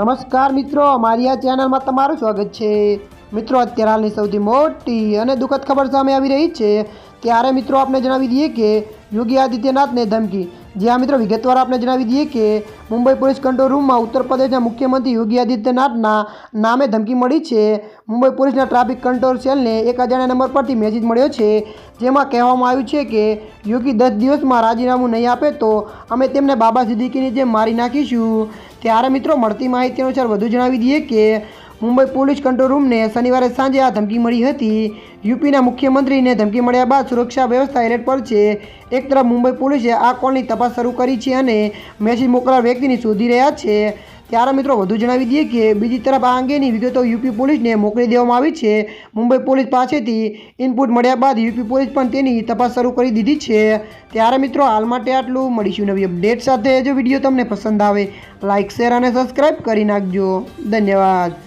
નમસ્કાર મિત્રો, મારી આ ચેનલમાં તમારું સ્વાગત છે. મિત્રો, અત્યારે હાલની સૌથી મોટી અને દુઃખદ ખબર સામે આવી રહી છે. ત્યારે મિત્રો, આપને જણાવી દઈએ કે યોગી આદિત્યનાથને ધમકી જ્યાં મિત્રો વિગતવાર આપને જણાવી દઈએ કે મુંબઈ પોલીસ કંટ્રોલ રૂમમાં ઉત્તર પ્રદેશના મુખ્યમંત્રી યોગી આદિત્યનાથના નામે ધમકી મળી છે. મુંબઈ પોલીસના ટ્રાફિક કંટ્રોલ સેલને એક અજાણ્યા નંબર પરથી મેસેજ મળ્યો છે. જેમાં કહેવામાં આવ્યું છે કે યોગી દસ દિવસમાં રાજીનામું નહીં આપે તો અમે તેમને બાબા સિદ્દીકીની જેમ મારી નાખીશું. ત્યારે મિત્રો મળતી માહિતી અનુસાર વધુ જણાવી દઈએ કે મુંબઈ પોલીસ કંટ્રોલ રૂમને શનિવારે સાંજે આ ધમકી મળી હતી. યુપીના મુખ્યમંત્રીને ધમકી મળ્યા બાદ સુરક્ષા વ્યવસ્થા એલર્ટ પર છે. એક તરફ મુંબઈ પોલીસે આ કોલની તપાસ શરૂ કરી છે અને મેસેજ મોકલનાર વ્યક્તિની શોધી રહ્યા છે. ત્યારે મિત્રો વધુ જણાવી દઈએ કે બીજી તરફ આ અંગેની વિગતો યુપી પોલીસને મોકલી દેવામાં આવી છે. મુંબઈ પોલીસ પાસેથી ઇનપુટ મળ્યા બાદ યુપી પોલીસ પણ તેની તપાસ શરૂ કરી દીધી છે. ત્યારે મિત્રો હાલ માટે આટલું. મળીશું નવી અપડેટ સાથે. જો વીડિયો તમને પસંદ આવે લાઇક શેર અને સબસ્ક્રાઈબ કરી નાખજો. ધન્યવાદ.